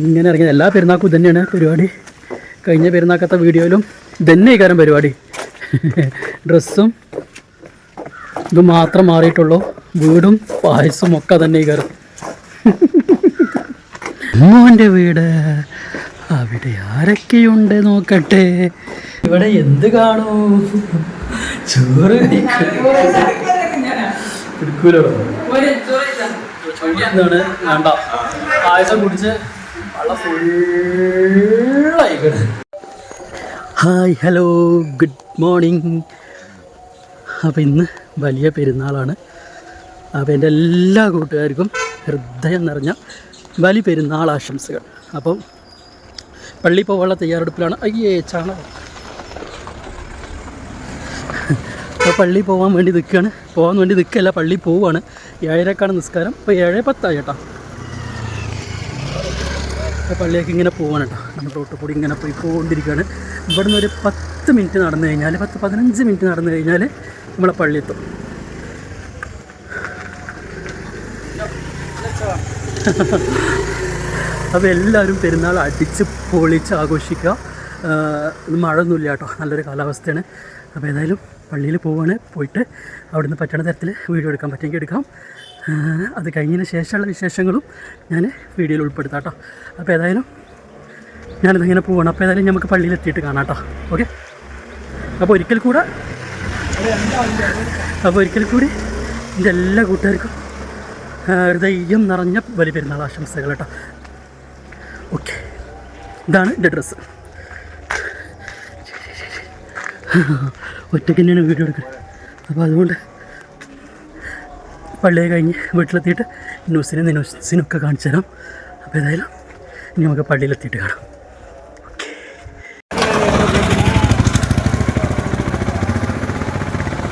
ഇങ്ങനെ ഇറങ്ങിയത്. എല്ലാ പെരുന്നാക്കും ഇതന്നെയാണ് പരിപാടി. കഴിഞ്ഞ പെരുന്നാക്കത്തെ വീഡിയോയിലും ഇതന്നെ കാര്യം പരിപാടി. ഡ്രസ്സും ഇത് മാത്രം മാറിയിട്ടുള്ളൂ. വീടും പായസവും ഒക്കെ തന്നെ ഈ കാര്യം. മോന്റെ വീട് അവിടെ ആരൊക്കെയുണ്ട് നോക്കട്ടെ. ഇവിടെ എന്ത് കാണൂ? ചോറ് എന്താണ്? വേണ്ട. പായസം കുടിച്ച് ഹായ് ഹലോ ഗുഡ് മോർണിംഗ്. അപ്പോൾ ഇന്ന് വലിയ പെരുന്നാളാണ്. അപ്പോൾ എന്റെ എല്ലാ കൂട്ടുകാർക്കും ഹൃദയം നിറഞ്ഞ വലിയ പെരുന്നാൾ ആശംസകൾ. അപ്പം പള്ളി പോകാനുള്ള തയ്യാറെടുപ്പിലാണ്. അയ്യേ ചാണകം. അപ്പോൾ പള്ളി പോകാൻ വേണ്ടി നിൽക്കുകയാണ്. പോകാൻ വേണ്ടി നിൽക്കല്ല പള്ളി പോവുകയാണ് ഏഴരക്കാണ് നിസ്കാരം. അപ്പോൾ ഏഴ് പത്തായി കേട്ടോ. അപ്പോൾ പള്ളിയൊക്കെ ഇങ്ങനെ പോവാണ് കേട്ടോ നമ്മൾ റോട്ട് കൂടി ഇങ്ങനെ പോയിക്കൊണ്ടിരിക്കുകയാണ്. ഇവിടെ നിന്ന് ഒരു പത്ത് മിനിറ്റ് നടന്നു കഴിഞ്ഞാൽ പത്ത് പതിനഞ്ച് മിനിറ്റ് നടന്നു കഴിഞ്ഞാൽ നമ്മളെ പള്ളി എത്തും. അപ്പോൾ എല്ലാവരും പെരുന്നാൾ അടിച്ച് പൊളിച്ച് ആഘോഷിക്കുക. ആഹ് ഇന്ന് മഴയൊന്നുമില്ല കേട്ടോ നല്ലൊരു കാലാവസ്ഥയാണ്. അപ്പോൾ ഏതായാലും പള്ളിയിൽ പോവുകയാണ് പോയിട്ട് അവിടുന്ന് പറ്റണ തരത്തിൽ വീഡിയോ എടുക്കാൻ പറ്റുമെങ്കിൽ എടുക്കാം. അത് കഴിഞ്ഞതിന് ശേഷമുള്ള വിശേഷങ്ങളും ഞാൻ വീഡിയോയിൽ ഉൾപ്പെടുത്താം കേട്ടോ. അപ്പോൾ ഏതായാലും ഞാനിതിങ്ങനെ പോവാണ്. അപ്പോൾ ഏതായാലും നമുക്ക് പള്ളിയിലെത്തിയിട്ട് കാണാം കേട്ടോ. ഓക്കെ? അപ്പോൾ ഒരിക്കൽ കൂടെ അപ്പോൾ ഒരിക്കൽ കൂടി എന്റെ എല്ലാ കൂട്ടുകാർക്കും ഹൃദയം നിറഞ്ഞ വലിയ പെരുന്നാൾ ആശംസകൾ കേട്ടോ. ഓക്കെ? ഇതാണ് എന്റെ ഡ്രസ്സ്. ഒറ്റയ്ക്ക് തന്നെയാണ് വീഡിയോ എടുക്കുന്നത്. അപ്പോൾ അതുകൊണ്ട് പള്ളിയെ കഴിഞ്ഞ് വീട്ടിലെത്തിയിട്ട് ന്യൂസിനെ ന്യൂസിനൊക്കെ കാണിച്ചു തരാം. അപ്പോൾ ഏതായാലും ഇനി നമുക്ക് പള്ളിയിലെത്തിയിട്ട് കാണാം.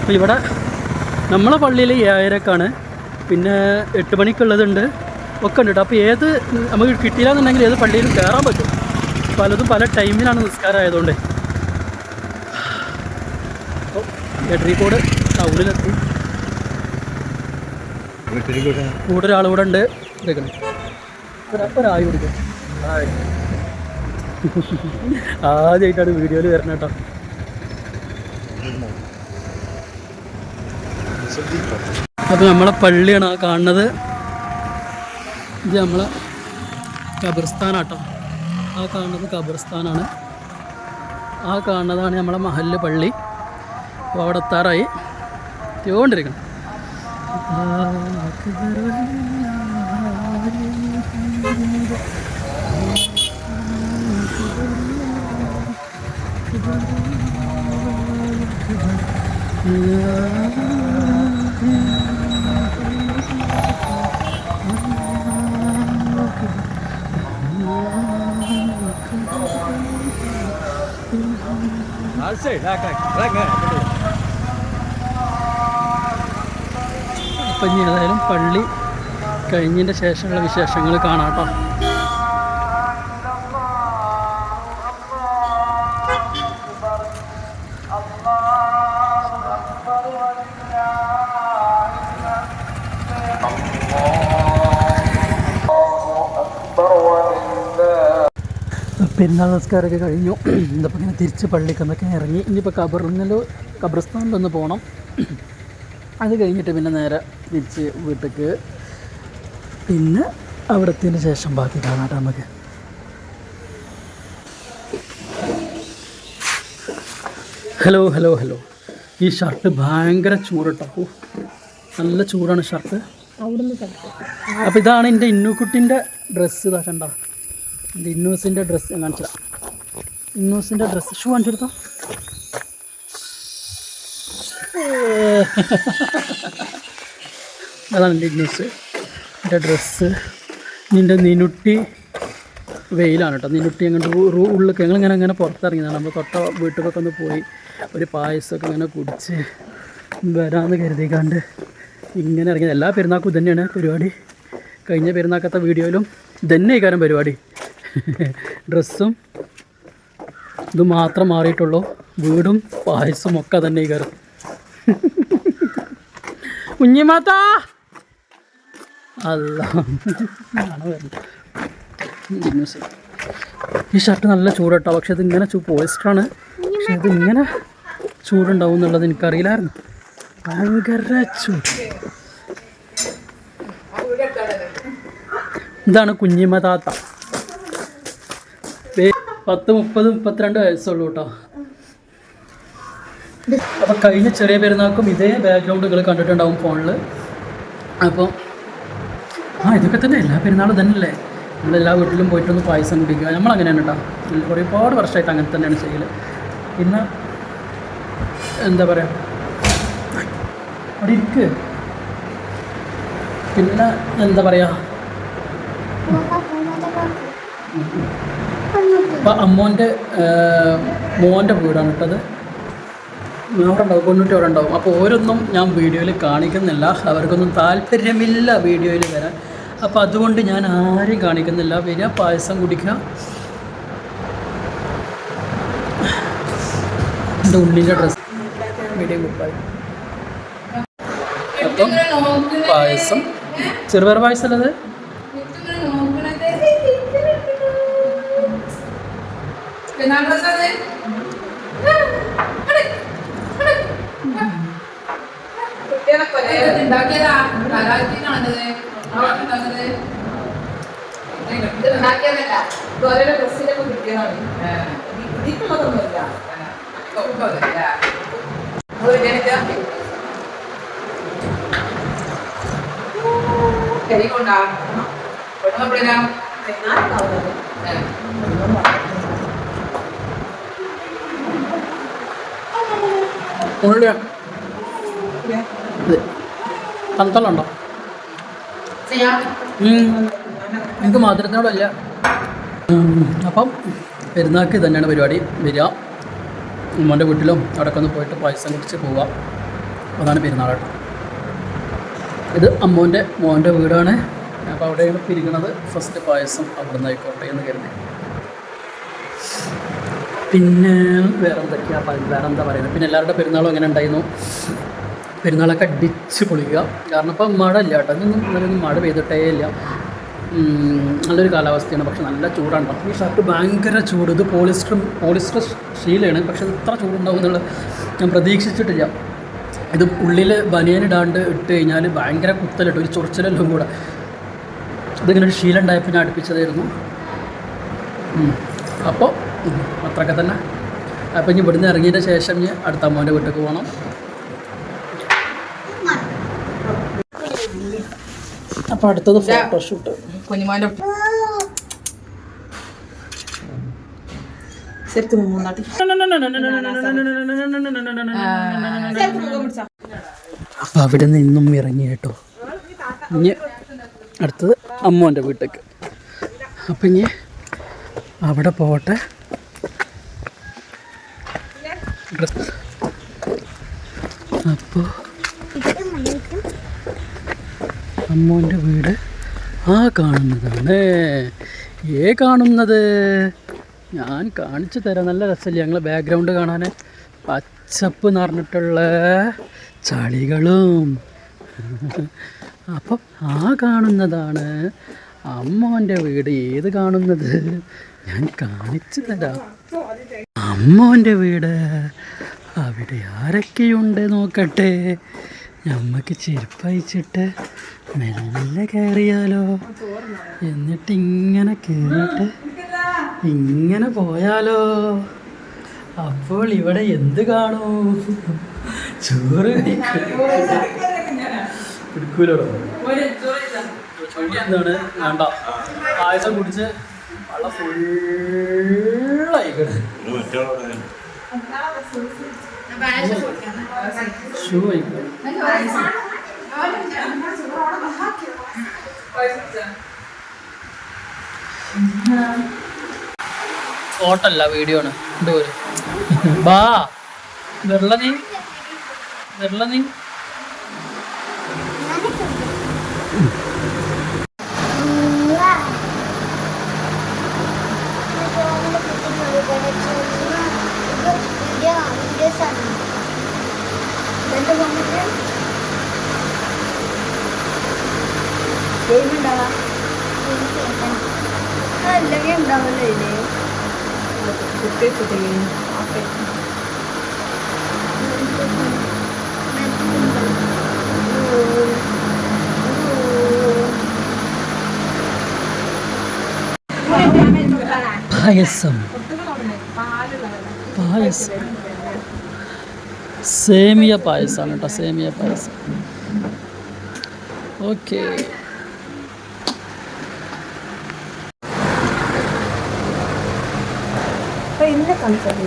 അപ്പോൾ ഇവിടെ നമ്മളെ പള്ളിയിൽ ഏഴരക്കാണ്. പിന്നെ എട്ട് മണിക്കുള്ളതുണ്ട്. ഒക്കെ ഉണ്ട് അപ്പോൾ ഏത് നമുക്ക് കിട്ടിയില്ലാന്നുണ്ടെങ്കിൽ ഏത് പള്ളിയിലും കയറാൻ പറ്റും. പലതും പല ടൈമിലാണ് നിസ്കാരം ആയതുകൊണ്ട് അപ്പോൾ എട്രിക്കോട് ടൗണിലെത്തി. കൂടെ ഒരാൾ കൂടെ ഉണ്ട് ഒരായി കൊടുക്കും ആദ്യമായിട്ടാണ് വീഡിയോയിൽ വരണം കേട്ടോ. അപ്പോൾ നമ്മളെ പള്ളിയാണ് കാണുന്നത്. ഇത് നമ്മളെ ഖബർസ്ഥാനാട്ടോ ആ കാണുന്നത് ഖബർസ്ഥാനാണ് ആ കാണുന്നതാണ് നമ്മളെ മഹല്ല് പള്ളി. അപ്പോൾ അവിടെ എത്താറായി. I'll like, like, like, like, അപ്പം ഇനി ഏതായാലും പള്ളി കഴിഞ്ഞതിന്റെ ശേഷമുള്ള വിശേഷങ്ങൾ കാണാം പെരുന്നാൾ നമസ്കാരമൊക്കെ കഴിഞ്ഞു. ഇന്നിപ്പോൾ ഇങ്ങനെ തിരിച്ച് പള്ളിക്കൊന്നൊക്കെ ഇറങ്ങി. ഇനിയിപ്പോൾ കബറിനല്ലോ ഖബർസ്ഥാനിലൊന്ന് പോകണം അത് കഴിഞ്ഞിട്ട് പിന്നെ നേരെ തിരിച്ച് വീട്ടിലേക്ക്. പിന്നെ അവിടെ എത്തിയതിന് ശേഷം ബാക്കി കാണാട്ടോ നമുക്ക്. Hello hello hello. ഈ ഷർട്ട് ഭയങ്കര ചൂടട്ടോ. ഓ, നല്ല ചൂടാണ് ഷർട്ട്. അപ്പോൾ ഇതാണ് എന്റെ ഇന്നുക്കുട്ടിന്റെ ഡ്രസ്സ് ഇതാ കണ്ട? എന്റെ ഇന്നൂസിന്റെ ഡ്രസ്സ് കാണിച്ചതാ ഇന്നൂസിന്റെ ഡ്രസ്സ് ഷൂ കാണിച്ചെടുത്തോ അതാണ് എന്റെ ഇന്നൂസ്. എന്റെ ഡ്രസ്സ്. നിന്റെ നിനുട്ടി വെയിലാണ് കേട്ടോ. നിനുട്ടി അങ്ങോട്ട് ഉള്ളിലേക്ക് ഞങ്ങളിങ്ങനെ അങ്ങനെ പുറത്തിറങ്ങിയതാണ്. നമ്മൾ തൊട്ട വീട്ടിലൊക്കെ ഒന്ന് പോയി ഒരു പായസമൊക്കെ ഇങ്ങനെ കുടിച്ച് വരാമെന്ന് കരുതിക്കാണ്ട് ഇങ്ങനെ ഇറങ്ങിയത് എല്ലാ പെരുന്നാക്കും ഇതന്നെയാണ് പരിപാടി. കഴിഞ്ഞ പെരുന്നാക്കത്തെ വീഡിയോയിലും ഇതന്നെ ഈ കാര്യം പരിപാടി. ഡ്രസ്സും ഇത് മാത്രം മാറിയിട്ടുള്ളൂ. വീടും പായസവും ഒക്കെ തന്നെ ഈ കാരണം കുഞ്ഞിമാത്ത ഈ ഷർട്ട് നല്ല ചൂടട്ടോ പക്ഷെ ഇതിങ്ങനെ ചൂ പോളിസ്റ്ററാണ്. പക്ഷെ ഇതിങ്ങനെ ചൂടുണ്ടാവും എന്നുള്ളത് എനിക്കറിയില്ലായിരുന്നു. ഭയങ്കര ചൂട്. ഇതാണ് കുഞ്ഞിമ താത്ത. പത്ത് മുപ്പത് മുപ്പത്തിരണ്ട് വയസ്സുള്ളൂ കേട്ടോ. അപ്പോൾ കഴിഞ്ഞ ചെറിയ പെരുന്നാൾക്കും ഇതേ ബാക്ക്ഗ്രൗണ്ടുകൾ കണ്ടിട്ടുണ്ടാവും ഫോണിൽ അപ്പോൾ ആ ഇതൊക്കെ തന്നെ. എല്ലാ പെരുന്നാളും തന്നെയല്ലേ നമ്മളെല്ലാ വീട്ടിലും പോയിട്ടൊന്ന് പായസം കുടിക്കുക. നമ്മൾ തന്നെ കേട്ടോ ഒരുപാട് വർഷമായിട്ട് അങ്ങനെ തന്നെയാണ് ചെയ്യൽ പിന്നെ എന്താ പറയുക അവിടെ ഇരിക്ക്. പിന്നെ എന്താ പറയുക അപ്പം അമ്മോന്റെ മോന്റെ വീടാണ് കേട്ടത് അവിടെ ഉണ്ടാവും. കൊണ്ടിട്ട് അവിടെ ഉണ്ടാവും. അപ്പോൾ ഓരോന്നും ഞാൻ വീഡിയോയിൽ കാണിക്കുന്നില്ല. അവർക്കൊന്നും താല്പര്യമില്ല വീഡിയോയിൽ വരാൻ. അപ്പോൾ അതുകൊണ്ട് ഞാൻ ആരെയും കാണിക്കുന്നില്ല. വരിക പായസം കുടിക്കുക. എന്റെ ഉള്ളിന്റെ കുപ്പായി. അപ്പം പായസം. ചെറുപയർ പായസം അല്ലത് ഉണ്ടാക്കിയതാ. കലാറ്റിനാണത് ഉണ്ടാക്കുന്നത് ഉണ്ടാക്കിയതല്ല. ഓരോ ഡ്രസ്സിലൊക്കെ കിട്ടിയതാണ്. ഇതിക്കുള്ളതൊന്നുമില്ല കരി കൊണ്ടാ? കൊണ്ടുവന്നപ്പോഴേനാ ഉള്ളിയ. ഇത്. ചെയ്യാം എനിക്ക് മാത്രത്തിനോടല്ല അപ്പം പെരുന്നാൾക്ക് തന്നെയാണ് പരിപാടി. വരിക. ഉമ്മന്റെ വീട്ടിലും അവിടെയൊക്കെ ഒന്ന് പോയിട്ട് പായസം കുടിച്ച് പോവാം. അതാണ് പെരുന്നാൾ കേട്ടോ. ഇത് അമ്മോന്റെ മോന്റെ വീടാണ്. അപ്പോൾ അവിടെയാണ് പിരിക്കണത് ഫസ്റ്റ് പായസം അവിടെ നിന്ന് ആയിക്കോട്ടെ എന്ന് കരുതി. പിന്നെ വേറെ എന്തൊക്കെയാണ് വേറെ എന്താ പറയുന്നത്? പിന്നെ എല്ലാവരുടെ പെരുന്നാളും എങ്ങനെ ഉണ്ടായിരുന്നു? പെരുന്നാളൊക്കെ അടിച്ച് പൊളിക്കുക. കാരണം ഇപ്പം മഴ ഇല്ല കേട്ടോ ഇന്നലെയൊന്നും മഴ പെയ്തിട്ടേ ഇല്ല. നല്ലൊരു കാലാവസ്ഥയാണ്. പക്ഷെ നല്ല ചൂടാണ്. ഈ ഷർട്ട് ഭയങ്കര ചൂട്. ഇത് പോളിസ്റ്റർ പോളിസ്റ്റർ ശീലയാണ് പക്ഷെ ഇത് ഇത്ര ചൂടുണ്ടാവും എന്നുള്ളത് ഞാൻ പ്രതീക്ഷിച്ചിട്ടില്ല. ഇത് ഉള്ളിൽ ബനിയനിടാണ്ട് ഇട്ട് കഴിഞ്ഞാൽ ഭയങ്കര കുത്തലിട്ട് ഒരു ചൊറിച്ചിലെല്ലാം കൂടെ. ഇതിങ്ങനെ ഒരു ശീലം ഉണ്ടായപ്പോൾ ഞാൻ അടുപ്പിച്ചതായിരുന്നു. അപ്പോൾ അത്രയൊക്കെ തന്നെ. അപ്പോൾ ഇനി ഇവിടുന്ന് ഇറങ്ങിയതിന് ശേഷം ഞാൻ അടുത്ത അമ്മേന്റെ വീട്ടിലേക്ക് പോകണം. അപ്പോൾ അടുത്തത് ഫോട്ടോഷൂട്ട് കുഞ്ഞുമാന്റെ ശരിക്കും മൂന്നാട്ടി അവിടെ നിന്നും ഇറങ്ങി കേട്ടോ ഇനി അടുത്തത് അമ്മോന്റെ വീട്ടിലേക്ക് അപ്പം ഇനി അവിടെ പോട്ടെ അപ്പോ അപ്പോൾ അമ്മോന്റെ വീട് ആ കാണുന്നതാണ്. ഏ കാണുന്നത്? ഞാൻ കാണിച്ചു തരാം. നല്ല രസമില്ല ഞങ്ങൾ ബാക്ക്ഗ്രൗണ്ട് കാണാൻ പച്ചപ്പ് നിറഞ്ഞിട്ടുള്ള ചളികളും. അപ്പം ആ കാണുന്നതാണ് അമ്മോന്റെ വീട്. ഏത് കാണുന്നത്? ഞാൻ കാണിച്ചു തരാം. അമ്മോന്റെ വീട്. അവിടെ ആരൊക്കെയുണ്ട് നോക്കട്ടെ. ഞമ്മക്ക് ചെരുപ്പയച്ചിട്ട് മെല്ലെ കയറിയാലോ എന്നിട്ട് ഇങ്ങനെ കയറിയിട്ട് ഇങ്ങനെ പോയാലോ. അപ്പോൾ ഇവിടെ എന്ത് കാണൂ? ചോറ് എന്താണ്? വേണ്ട. പായസം കുടിച്ച് വെള്ളം ഫുള്ളായിക്കണേ ഷൂ അല്ല വീഡിയോ ആണ്. എന്തോ ബാ വെള്ള നീ വെള്ള നീ. ഗെയിം ഉണ്ടാവാ അല്ലെങ്കിൽ ഉണ്ടാവല്ലോ ഇല്ലേ കുട്ടിച്ചിട്ട് ഗെയിം ഓക്കെ. പായസം. പായസം. സേമിയ പായസമാണ് കേട്ടോ സേമിയ പായസം. ഓക്കേ. അപ്പൊ ഇന്നെ കൺസേൺ